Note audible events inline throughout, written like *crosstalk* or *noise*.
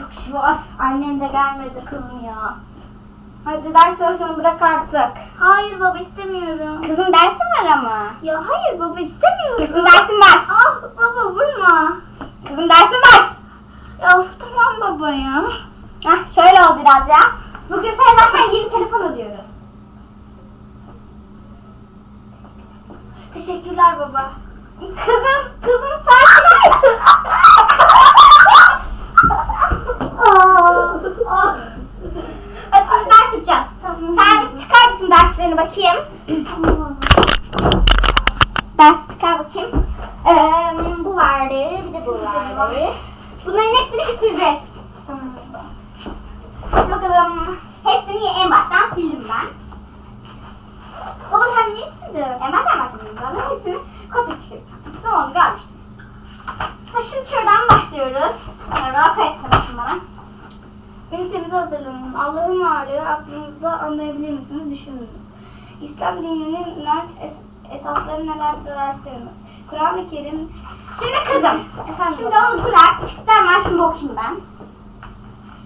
çok iş var. Annen de gelmedi kızım ya. Hadi ders başını bırak artık. Hayır baba istemiyorum. Kızım dersin var ama. Ya hayır baba istemiyorum. Kızım dersin var. Ah baba vurma. Kızım dersin var. Ya of tamam baba ya. Hah şöyle ol biraz ya. Bugün zaten yeni telefon alıyoruz. Teşekkürler baba. Kızım, kızım sakin ol. *laughs* Aa, ah. Hadi şimdi ders yapacağız. Tamam. Sen çıkar bütün derslerini bakayım. Ders çıkar bakayım. Ee, bu vardı, bir de bu vardı. Bunların hepsini bitireceğiz. Hadi bakalım. Hepsini en baştan sildim ben. Baba sen niye sildin? En baştan başladım. Hepsini kopya çıkarıp Sen onu görmüştün. Ha şimdi şuradan başlıyoruz. Merhaba koyarsın bakın bana. Ünitemize hazırlanın. Allah'ın varlığı aklınızda anlayabilir misiniz? Düşününüz. İslam dininin inanç es- esasları nelerdir araştırınız. Kur'an-ı Kerim Şimdi kızım. Efendim Şimdi onu bırak. İstiklal Marşı'nı okuyayım ben.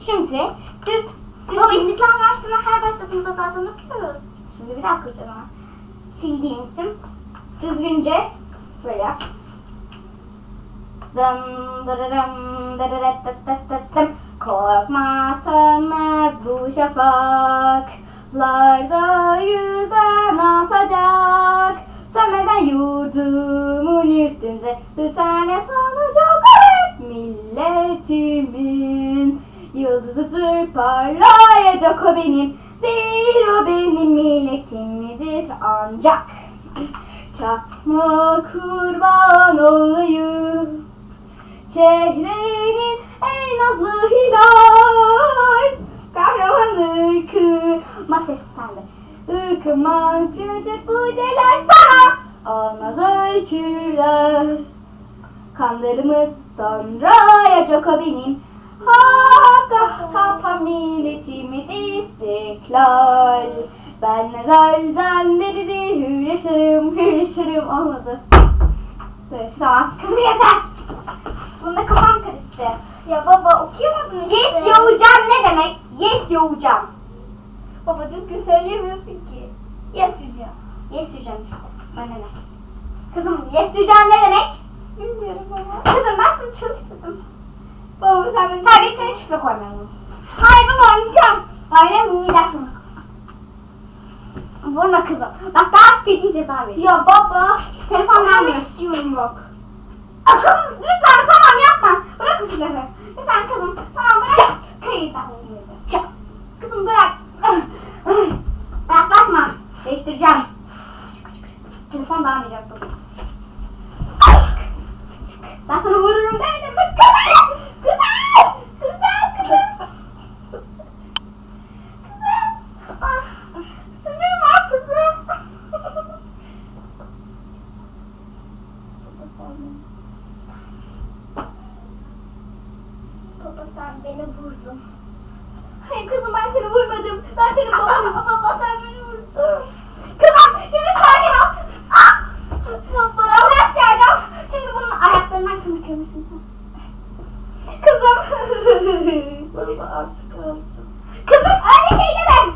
Şimdi düz düz Baba İstiklal Marşı'nı her başladığımızda zaten okuyoruz. Şimdi bir dakika canım. Sildiğim için düzgünce böyle. Dım dırırım dırırıtıtıtıtım. Korkma sönmez bu şafaklarda yüzen asacak. Sönmeden yurdumun üstünde tütene sonacak hep milletimin. Yıldızıdır parlayacak o benim Değil o benim milletimdir ancak Çatma kurban olayım Çehrenin en nazlı hilal Irkıma gülcek bu celal sana. Olmaz öyküler. Kanlarımız sonra yacak o benim Hakka tapa milletimiz istiklal. Ben nezelden dedi? Hür yaşarım hür yaşarım. Olmadı. Dur tamam. Kızım yeter. Bunda kafam karıştı. Ya baba okuyamadın işte. Yes yoğucan ne demek? Yes yoğucan Baba düzgün söyleyemiyorsun ki. Yes hocam. Yes yoğucan işte bana ne Kızım yes yoğucan ne demek? Bilmiyorum baba. Kızım ben sana çalıştırdım Baba sen beni Tabletine şifre koymalıyım. Hayır baba oynayacağım. Oynamayacaksın. Vurma kızım. Bak daha feci ceza veriyorum. Ya baba. Telefon vermiyor. istiyorum bak. Aa, Kızım lütfen tamam yapma. Bırak o silahı. Lütfen kızım. Tamam bırak. Çat. Kayıt Çat. Kızım bırak. Yaklaşma. Değiştireceğim. Telefon da almayacağız bugün. Ben sana vururum demedim mi? Kızım! Kızım! Kızım! Kızım! Kızım! Ah, Sinirim var kızım. Baba sen beni vurdun. Hayır kızım ben seni vurmadım. Ben senin babanım. Baba sen beni vurdun. Kızım şimdi sakin ol. Ah! Baba. Ambulans çağıracağım. Şimdi bunun ayaklarından kim kırmışsın sen? Kızım. Baba artık öldüm. Kızım öyle şey deme.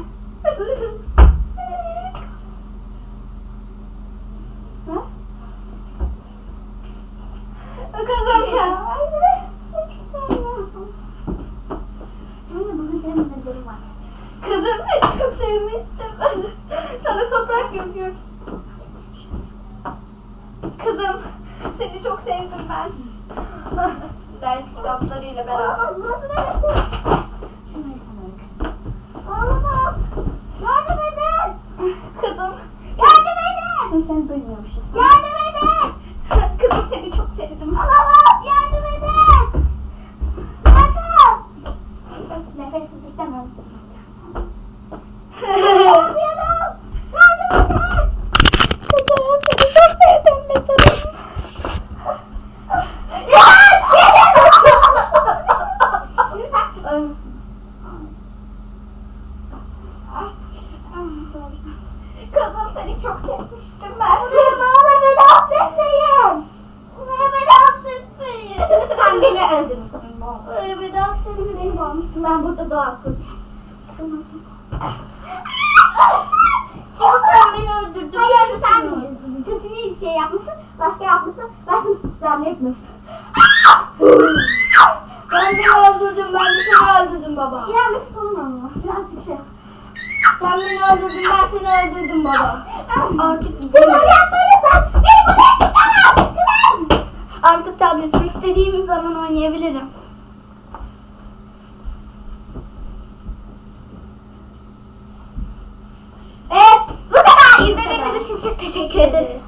Kızım ya. Hiç istemiyorsun. Şimdi bugün senin mezerin var. Kızım seni çok sevmiştim. Sana toprak yapıyorum. Kızım seni çok sevdim ben. Ders kitaplarıyla beraber. Şimdi Kızım seni çok sevmiştim ben. ne olur beni affetmeyin. Hayır beni affetmeyin. Sen beni öldürürsün Bom. Hayır beni affetmeyin. Beni bağımlısın ben burada doğa kurtarım. Çok sen beni öldürdün. Hayır sen sesini bir şey yapmışsın. Başka yapmışsın. Ben zannetmemiştim. Ben seni öldürdüm. Ben de seni öldürdüm baba. İnanmak sorun ama. Birazcık şey yap. Sen beni öldürdün. Ben seni öldürdüm baba. Artık. Kızım. Artık tabletimi istediğim zaman oynayabilirim. Evet. Bu kadar. İzlediğiniz için çok teşekkür ederiz.